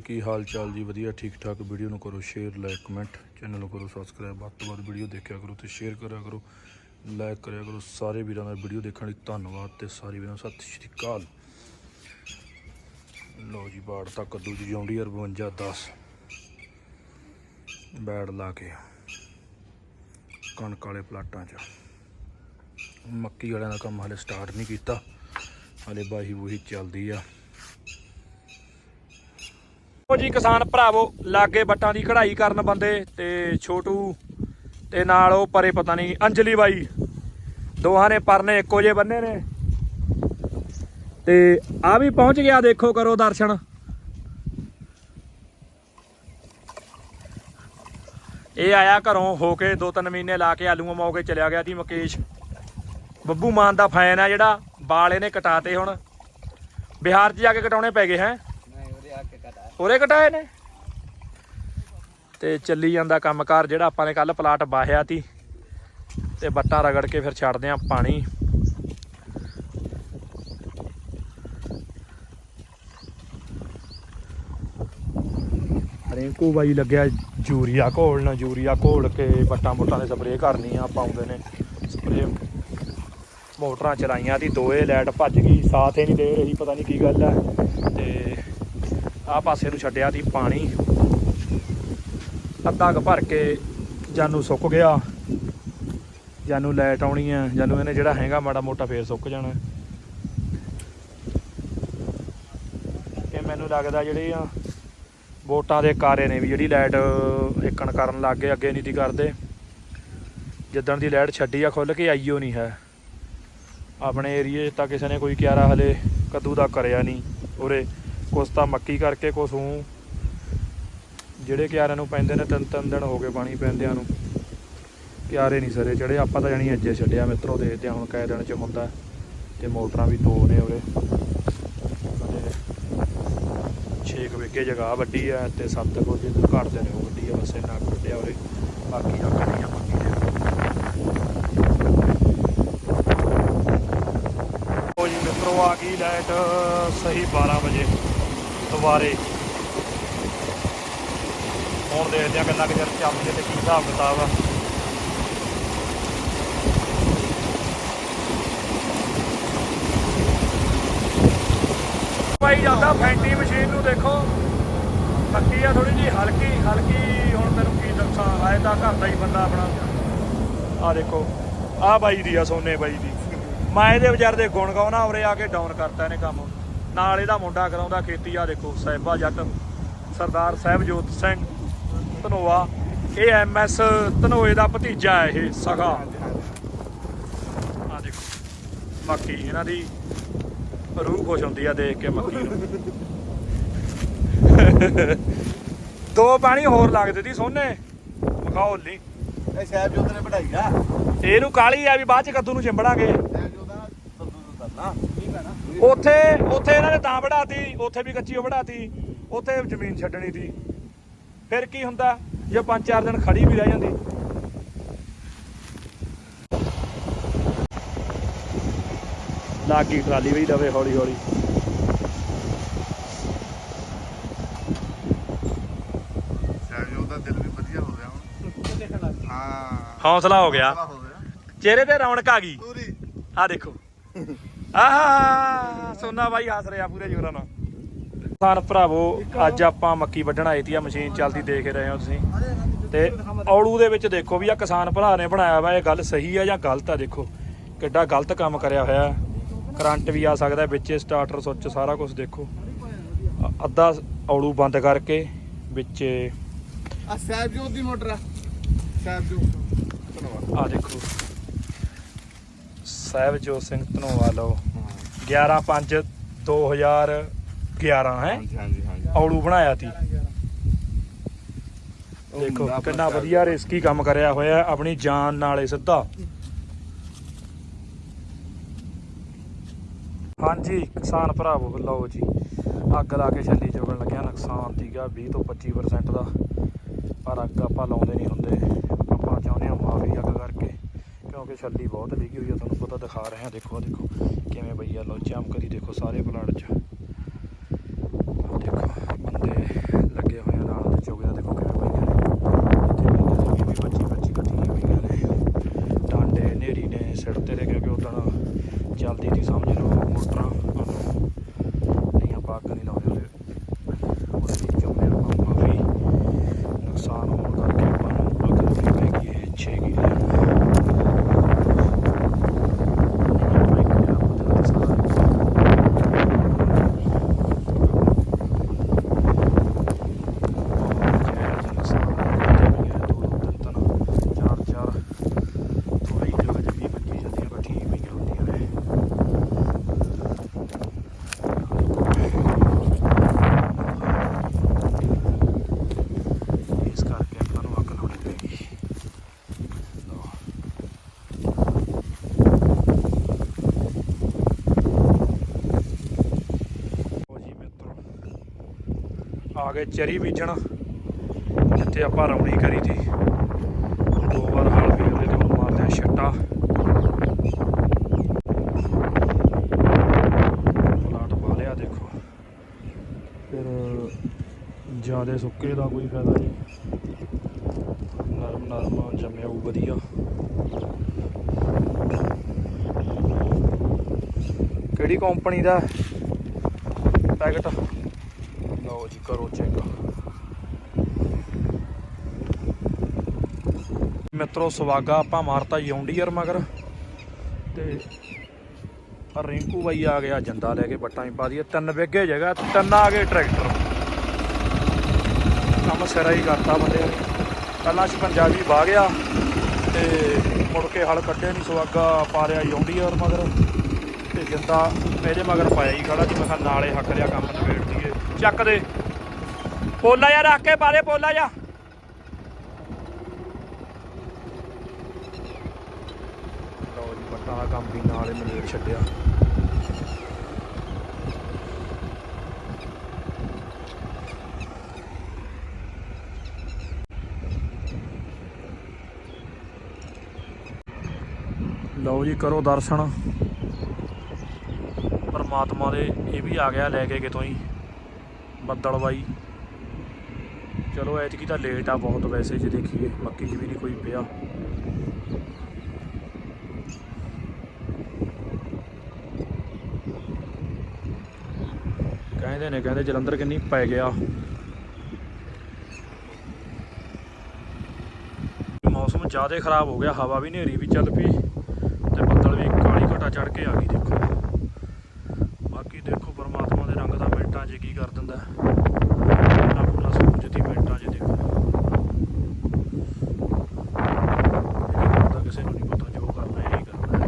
ਕੀ ਹਾਲ ਚਾਲ ਜੀ? ਵਧੀਆ, ਠੀਕ ਠਾਕ। ਵੀਡੀਓ ਨੂੰ ਕਰੋ ਸ਼ੇਅਰ, ਲਾਈਕ, ਕਮੈਂਟ। ਚੈਨਲ ਨੂੰ ਕਰੋ ਸਬਸਕ੍ਰਾਈਬ ਵੱਧ ਤੋਂ ਵੱਧ ਵੀਡੀਓ ਦੇਖਿਆ ਕਰੋ ਤੇ ਸ਼ੇਅਰ ਕਰਿਆ ਕਰੋ। ਲਾਈਕ ਕਰਿਆ ਕਰੋ। ਸਾਰੇ ਵੀਰਾਂ ਦਾ ਵੀਡੀਓ ਦੇਖਣ ਲਈ ਧੰਨਵਾਦ ਤੇ ਸਾਰੇ ਵੀਰਾਂ ਨੂੰ ਸਤਿ ਸ਼੍ਰੀ ਅਕਾਲ। ਲੋ ਜੀ, ਬਾੜ ਤੱਕ ਕੱਦੂ ਜੀ ਜੌਂਡੀਅਰ 52 10 ਬੈੜ ਲਾ ਕੇ। ਕਣਕ ਵਾਲੇ ਪਲਾਟਾਂ 'ਚ। ਮੱਕੀ ਵਾਲਿਆਂ ਦਾ ਕੰਮ ਹਲੇ ਸਟਾਰਟ ਨਹੀਂ ਕੀਤਾ। ਹਲੇ ਬਾਹੀ ਬੂਹੀ ਚੱਲਦੀ ਆ। ਉਹ ਜੀ, ਕਿਸਾਨ ਭਰਾਵੋ, ਲਾਗੇ ਬੱਟਾਂ ਦੀ ਕਢਾਈ ਕਰਨ ਬੰਦੇ ਤੇ ਛੋਟੂ ਤੇ ਨਾਲ ਉਹ ਪਰੇ ਪਤਾ ਨਹੀਂ, ਅੰਜਲੀ ਬਾਈ। ਦੋਹਾਂ ਨੇ ਪਰਨੇ ਇੱਕੋ ਜੇ ਬੰਨੇ ਨੇ। ਤੇ ਆ ਵੀ ਪਹੁੰਚ ਗਿਆ, ਦੇਖੋ ਕਰੋ ਦਰਸ਼ਨ। ਇਹ ਆਇਆ ਘਰੋਂ ਹੋ ਕੇ ਦੋ ਤਿੰਨ ਮਹੀਨੇ ਲਾ ਕੇ ਆਲੂਆਂ ਮੌ ਕੇ ਚਲਿਆ ਗਿਆ ਸੀ ਮੁਕੇਸ਼। ਬੱਬੂ ਮਾਨ ਦਾ ਫੈਨ ਆ ਜਿਹੜਾ ਬਾਲ ਇਹਨੇ ਕਟਾਤੇ ਹੁਣ। ਬਿਹਾਰ 'ਚ ਜਾ ਕੇ ਕਟਾਉਣੇ ਪੈ ਗਏ ਹੈ। ਉਰੇ ਕਟਾਏ ਨੇ। ਤੇ ਚੱਲੀ ਜਾਂਦਾ ਕੰਮਕਾਰ ਜਿਹੜਾ ਆਪਾਂ ਨੇ ਕੱਲ ਪਲਾਟ ਬਾਹਿਆ ਸੀ ਤੇ ਬੱਟਾ ਰਗੜ ਕੇ ਫਿਰ ਛੱਡਦੇ ਆਂ ਪਾਣੀ। ਰਿੰਕੂ ਬਾਈ ਲੱਗਿਆ ਯੂਰੀਆ ਘੋਲਣਾ। ਯੂਰੀਆ ਘੋਲ ਕੇ ਬੱਟਾਂ ਬੁੱਟਾਂ ਦੇ ਸਪਰੇਅ ਕਰਨੀ ਆ, ਪਾਉਂਦੇ ਨੇ। ਸਪਰੇਅ ਮੋਟਰਾਂ ਚਲਾਈਆਂ ਦੀ ਦੋਏ ਲਾਈਟ ਭੱਜ ਗਈ, ਸਾਥ ਹੀ ਨਹੀਂ ਦੇ ਰਹੀ, ਪਤਾ ਨਹੀਂ ਕੀ ਗੱਲ ਹੈ ਤੇ ਆ ਪਾਸੇ ਨੂੰ ਛੱਡਿਆ ਸੀ ਪਾਣੀ। ਅੱਧਾ ਕੁ ਭਰ ਕੇ ਜਾਨੂੰ ਸੁੱਕ ਗਿਆ। ਜਾਨੂੰ ਲਾਈਟ ਆਉਣੀ ਹੈ ਜਾਨੂੰ ਇਹਨੇ ਜਿਹੜਾ ਹੈਗਾ ਮਾੜਾ ਮੋਟਾ ਫੇਰ ਸੁੱਕ ਜਾਣਾ। ਇਹ ਮੈਨੂੰ ਲੱਗਦਾ ਜਿਹੜੇ ਆ ਵੋਟਾਂ ਦੇ ਕਾਰੇ ਨੇ ਵੀ ਜਿਹੜੀ ਲਾਈਟ ਹਿੱਕਣ ਕਰਨ ਲੱਗ ਗਏ, ਅੱਗੇ ਨਹੀਂ ਤੀ ਕਰਦੇ। ਜਿੱਦਣ ਦੀ ਲਾਈਟ ਛੱਡੀ ਆ ਖੁੱਲ ਕੇ ਆਈਓ ਨਹੀਂ ਹੈ। ਆਪਣੇ ਏਰੀਏ 'ਚ ਤਾਂ ਕਿਸੇ ਨੇ ਕੋਈ ਕਿਆਰਾ ਹਲੇ, ਕੱਦੂ ਦਾ ਕਰਿਆ ਨਹੀਂ ਉਰੇ। ਕੁਛ ਤਾਂ ਮੱਕੀ ਕਰਕੇ ਕੁਛ ਹੂੰ। ਜਿਹੜੇ ਕਿਆਰਿਆਂ ਨੂੰ ਪੈਂਦੇ ਨੇ ਤਿੰਨ ਤਿੰਨ ਦਿਨ ਹੋ ਗਏ ਪਾਣੀ ਪੈਂਦਿਆਂ ਨੂੰ। ਕਿਆਰੇ ਨਹੀਂ ਸਰੇ ਜਿਹੜੇ ਆਪਾਂ ਤਾਂ ਜਾਣੀ ਅੱਜੇ ਛੱਡਿਆ ਮਿੱਤਰੋ ਦੇਖਦੇ ਹਾਂ ਹੁਣ ਕੈ ਦਿਨ ਚ ਹੁੰਦਾ ਤੇ ਮੋਟਰਾਂ ਵੀ ਦੋ ਨੇ ਉਰੇ। 6 ਵਿਗੇ ਜਗ੍ਹਾ ਵੱਡੀ ਆ ਤੇ 7 ਕੁ ਜੇ ਘੱਟਦੇ ਨੇ ਉਹ ਵੱਡੀ ਆ ਬਸ ਇੰਨਾ ਕੁ ਵੱਡਿਆ ਉਰੇ। ਬਾਕੀ ਆ ਕਣੀਆਂ ਮੱਕੀ ਦੇ। ਉਹ ਜੀ ਮਿੱਤਰੋ, ਆ ਗਈ ਲਾਈਟ ਸਹੀ 12 ਵਜੇ। ਦੁਬਾਰੇ ਹੁਣ ਦੇਖਦੇ ਆ ਕਿੰਨਾ ਕੁ ਚਿਰ ਚੱਲਦੀ ਤੇ ਕੀ ਹਿਸਾਬ ਕਿਤਾਬ ਆ। ਭਾਈ ਜਾਂਦਾ ਫੈਂਟੀ ਮਸ਼ੀਨ ਨੂੰ ਦੇਖੋ। ਮੱਕੀ ਆ ਥੋੜੀ ਜੀ ਹਲਕੀ ਹਲਕੀ ਹੁਣ ਤੈਨੂੰ ਕੀ ਦੱਸਾਂ ਆਏ ਤਾਂ ਘਰ ਦਾ ਹੀ ਬੰਦਾ ਆਪਣਾ। ਆ ਦੇਖੋ ਆ ਬਾਈ ਦੀ ਆ ਸੋਨੇ ਬਾਈ ਦੀ। ਮੈਂ ਇਹਦੇ ਵਿਚਾਰ ਦੇ ਗੁਣ ਗਾਉਣਾ ਉਰੇ ਆ ਕੇ ਡਾਊਨ ਕਰਤਾ ਇਹਨੇ ਕੰਮ। ਨਾਲ ਇਹਦਾ ਮੁੰਡਾ ਕਰਾਉਂਦਾ ਖੇਤੀ ਆ ਦੇਖੋ ਸਾਹਿਬਾ ਜੱਟ ਸਰਦਾਰ ਸਾਹਿਬਜੋਤ ਸਿੰਘ ਧਨੋਆ ਇਹ ਐਮਐਸ ਧਨੋਏ ਦਾ ਭਤੀਜਾ ਹੈ ਇਹ ਸਗਾ। ਆ ਦੇਖੋ ਮੱਕੀ ਇਹਨਾਂ ਦੀ ਰੂਹ ਖੁਸ਼ ਹੁੰਦੀ ਆ ਦੇਖ ਕੇ ਮੱਕੀ ਨੂੰ। ਦੋ ਪਾਣੀ ਹੋਰ ਲੱਗਦੇ ਸੀ ਸੋਨੇ ਮਖੌਲ ਨਹੀਂ ਇਹ ਸਾਹਿਬ ਜੋਤ ਨੇ ਆ। ਇਹਨੂੰ ਕਾਲੀ ਆ ਵੀ ਬਾਅਦ ਚ ਕੱਦੂ ਨੂੰ ਚਿੰਬੜਾਂਗੇ। ਸਾਹਿਬ ਜੋਤ ਦਾ ਹੈ ਨਾ ਉੱਥੇ ਉੱਥੇ ਇਹਨਾਂ ਨੇ ਤਾਂ ਵੜਾਤੀ ਉੱਥੇ ਵੀ ਕੱਚੀ ਵੜਾਤੀ ਉੱਥੇ ਜ਼ਮੀਨ ਛੱਡਣੀ ਸੀ। ਫਿਰ ਕੀ ਹੁੰਦਾ ਜੇ ਪੰਜ ਚਾਰ ਦਿਨ ਖੜੀ ਵੀ ਰਹਿ ਜਾਂਦੀ। ਲਾਗੀ ਟਰਾਲੀ ਵੀ ਦਵੇ ਹੌਲੀ ਹੌਲੀ। ਸਾਹਿਬ ਜੋਤ ਦਾ ਦਿਲ ਵੀ ਵਧੀਆ ਹੋ ਗਿਆ ਹੁਣ। ਹਾਂ। ਹੌਸਲਾ ਹੋ ਗਿਆ। ਹੌਸਲਾ ਹੋ ਗਿਆ। ਚਿਹਰੇ ਤੇ ਰੌਣਕ ਆ ਗਈ। ਪੂਰੀ। ਆ ਦੇਖੋ। ਆਹਾ ਸੋਨਾ ਬਾਈ ਹੱਸ ਰਿਹਾ ਪੂਰੇ ਜੋਰਾਂ ਨਾਲ। ਕਿਸਾਨ ਭਰਾਵੋ ਅੱਜ ਆਪਾਂ ਮੱਕੀ ਵੱਢਣ ਆਏ ਤੀ ਆ ਮਸ਼ੀਨ ਚੱਲਦੀ ਦੇਖ ਰਹੇ ਹੋ ਤੁਸੀਂ। ਤੇ ਔੜੂ ਦੇ ਵਿੱਚ ਦੇਖੋ ਵੀ ਆ ਕਿਸਾਨ ਭਰਾ ਨੇ ਬਣਾਇਆ ਵਾ ਇਹ ਗੱਲ ਸਹੀ ਆ ਜਾਂ ਗਲਤ ਆ ਦੇਖੋ। ਕਿੱਡਾ ਗਲਤ ਕੰਮ ਕਰਿਆ ਹੋਇਆ। ਕਰੰਟ ਵੀ ਆ ਸਕਦਾ ਵਿੱਚ ਸਟਾਰਟਰ ਸੁੱਚ ਸਾਰਾ ਕੁਝ ਦੇਖੋ। ਅੱਧਾ ਔੜੂ ਬੰਦ ਕਰਕੇ ਵਿੱਚ ਆ ਸਾਹਿਬ ਜੋਤ ਦੀ ਮੋਟਰ ਆ। ਸਾਹਿਬ ਜੋਤ ਧੰਨਵਾਦ ਆ ਦੇਖੋ। ਸਾਹਿਬਜੋਤ ਸਿੰਘ ਧਨੋਆ ਲਓ 11 5 2011 ਹੈ? ਹਾਂਜੀ ਹਾਂਜੀ ਹਾਂਜੀ। ਔੜੂ ਬਣਾਇਆ ਤੀ। ਉਹ ਦੇਖੋ ਮੁੰਡਾ ਕਿੰਨਾ ਆਪਣਾ ਵਧੀਆ ਰਿਸਕੀ ਕੰਮ ਕਰਿਆ ਹੋਇਆ ਆਪਣੀ ਜਾਨ ਨਾਲ ਸਿੱਧਾ। ਹਾਂਜੀ ਕਿਸਾਨ ਭਰਾਵੋ ਲਓ ਜੀ। ਅੱਗ ਲਾ ਕੇ ਛੱਲੀ ਚੁਗਣ ਲੱਗਿਆ ਨੁਕਸਾਨ ਸੀਗਾ 20 ਤੋਂ 25% ਦਾ। ਪਰ ਅੱਗ ਆਪਾਂ ਲਾਉਂਦੇ ਨਹੀਂ ਹੁੰਦੇ। ਛੱਲੀ ਬਹੁਤ ਲੱਗੀ ਹੋਈ ਆ, ਤੁਹਾਨੂੰ ਪਤਾ ਦਿਖਾ ਰਹੇ ਆ, ਦੇਖੋ ਦੇਖੋ, ਕਿਵੇਂ ਪਈ ਆ ਲੋ ਚਮਕਦੀ ਦੇਖੋ, ਸਾਰੇ ਪਲਾਟ 'ਚ। ਦੇਖੋ, ਬੰਦੇ ਲੱਗੇ ਹੋਏ ਆ ਨਾਲ ਤੇ ਚੋਗੇ ਦੇਖੋ ਕਿਵੇਂ ਪਈਆਂ ਨੇ। ਇੱਥੇ ਬੱਚੀ ਬੱਚੀ ਕੱਟੀਆਂ ਪਈਆਂ ਨੇ। ਡਾਂਡੇ, ਨੇਰੀ ਨੇ ਸਿਰ ਤੇ ਕਿਉਂਕਿ ਉਦੋਂ ਜਲਦੀ ਸੀ ਸਮਝ ਲਓ ਮੋਟਰਾਂ। ਗਏ ਚਰੀ ਬੀਜਣ, ਜਿੱਥੇ ਆਪਾਂ ਰੌਣੀ ਕਰੀ ਸੀ ਦੋ ਵਾਰ ਹਾਲ ਫੇਰਦੇ ਤੇ ਹੁਣ ਮਾਰਦੇ ਆ ਛੱਟਾ। ਪਲਾਟ ਪਾ ਲਿਆ, ਦੇਖੋ। ਫਿਰ ਜ਼ਿਆਦਾ ਸੁੱਕੇ ਦਾ ਕੋਈ ਫਾਇਦਾ ਨਹੀਂ। ਨਰਮ ਨਰਮ ਜੰਮਿਆ ਉਹ ਵਧੀਆ। ਕਿਹੜੀ ਕੰਪਨੀ ਦਾ? ਪੈਕਟ। ਲਓ ਜੀ ਕਰੋ ਚੈੱਕ ਮਿੱਤਰੋ ਸਵਾਗਾ ਆਪਾਂ ਮਾਰਤਾ ਯੌਂਡੀਅਰ ਮਗਰ। ਤੇ ਰਿੰਕੂ ਬਾਈ ਆ ਗਿਆ, ਜੰਦਾ ਲੈ ਕੇ ਬੱਟਾਂ ਹੀ ਪਾ ਦਈਏ। ਤਿੰਨ ਵਿਗੇ ਜਗ੍ਹਾ, ਤਿੰਨ ਆ ਗਏ ਟਰੈਕਟਰ। ਕੰਮ ਸਿਰਾ ਹੀ ਕਰਤਾ ਬੰਦੇ ਨੇ। ਪਹਿਲਾਂ ਪੰਜਾਬੀ ਵਾਹ ਗਿਆ, ਤੇ ਮੁੜ ਕੇ ਹਲ ਕੱਢਿਆ ਨਹੀਂ ਸਵਾਗਾ ਪਾ ਰਿਆ ਯੌਂਡੀਅਰ ਮਗਰ। ਤੇ ਜਿੰਦਾ ਮੇਰੇ ਮਗਰ ਪਾਇਆ ਹੀ ਖੜਾ ਜੀ ਮੈਂ ਕਿਹਾ ਨਾਲੇ ਹੱਕ ਲਿਆ ਕੰਮ ਨਿਬੇੜ ਦਈਏ ਚੱਕ ਦੇ ਪੋਲਾ ਯਾਰ ਰੱਖ ਕੇ ਪਾ ਦੇ, ਪੋਲਾ ਜਾ ਲਓ ਜੀ ਬੱਟਾਂ ਕੰਮ ਵੀ ਨਾਲੇ ਨਿਬੇੜ ਛੱਡਿਆ। ਲਓ ਜੀ, ਕਰੋ ਦਰਸ਼ਨ। ਪਰਮਾਤਮਾ ਦੇ ਇਹ ਵੀ ਆ ਗਿਆ ਲੈ ਕੇ ਕਿਤੋਂ ਹੀ। ਬੱਦਲ ਬਾਈ ਚਲੋ ਐਤਕੀ ਤਾਂ ਲੇਟ ਆ ਬਹੁਤ ਵੈਸੇ ਜੇ ਦੇਖੀਏ, ਮੱਕੀ 'ਚ ਵੀ ਨਹੀਂ ਕੋਈ ਪਿਆ। ਕਹਿੰਦੇ ਨੇ, ਕਹਿੰਦੇ ਜਲੰਧਰ ਕਿੰਨੀ ਪੈ ਗਿਆ। ਮੌਸਮ ਜ਼ਿਆਦਾ ਖਰਾਬ ਹੋ ਗਿਆ, ਹਵਾ ਵੀ ਹਨੇਰੀ ਵੀ ਚੱਲ ਪਈ ਤੇ ਬੱਦਲ ਵੀ ਕਾਲੀ ਘਟਾ ਚੜ ਕੇ ਆ ਗਈ, ਦੇਖੋ ਬਾਕੀ ਦੇਖੋ ਪਰਮਾਤਮਾ ਦੇ ਜੇ ਕੀ ਕਰ ਦਿੰਦਾ ਆਪਣਾ ਆਪਣਾ ਸੂਰਜ ਦੀ ਮਿੰਟਾਂ 'ਚ ਦੇਖੋ। ਕਰਦਾ ਕਿਸੇ ਨੂੰ ਨਹੀਂ ਪਤਾ ਜੋ ਕਰਨਾ ਇਹ ਹੀ। ਕਰਨਾ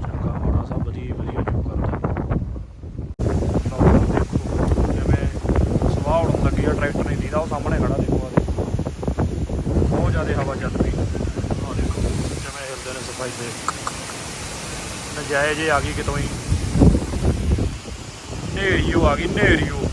ਚੰਗਾ, ਮਾੜਾ ਸਭ ਵਧੀਆ ਵਧੀਆ ਜੋ ਕਰਦਾ ਦੇਖੋ, ਜਿਵੇਂ ਸਵਾਹ ਉੜਨ ਲੱਗੀ ਆ, ਟਰੈਕਟਰ ਨਹੀਂ ਦੀਦਾ, ਉਹ ਸਾਹਮਣੇ ਖੜਾ ਦੇਖੋ ਆ ਦੇਖੋ। ਬਹੁਤ ਜ਼ਿਆਦਾ ਹਵਾ ਚੱਲ ਰਹੀ ਆ ਦੇਖੋ, ਜਿਵੇਂ ਹਿਲਦੇ ਨੇ ਸਫ਼ਾਈ ਦੇ ਨਜਾਇਜ਼ ਆ ਗਈ ਕਿਤੋਂ ਹੀ। ਨੇਰੀਓ ਆ ਗਈ ਨੇਰੀਓ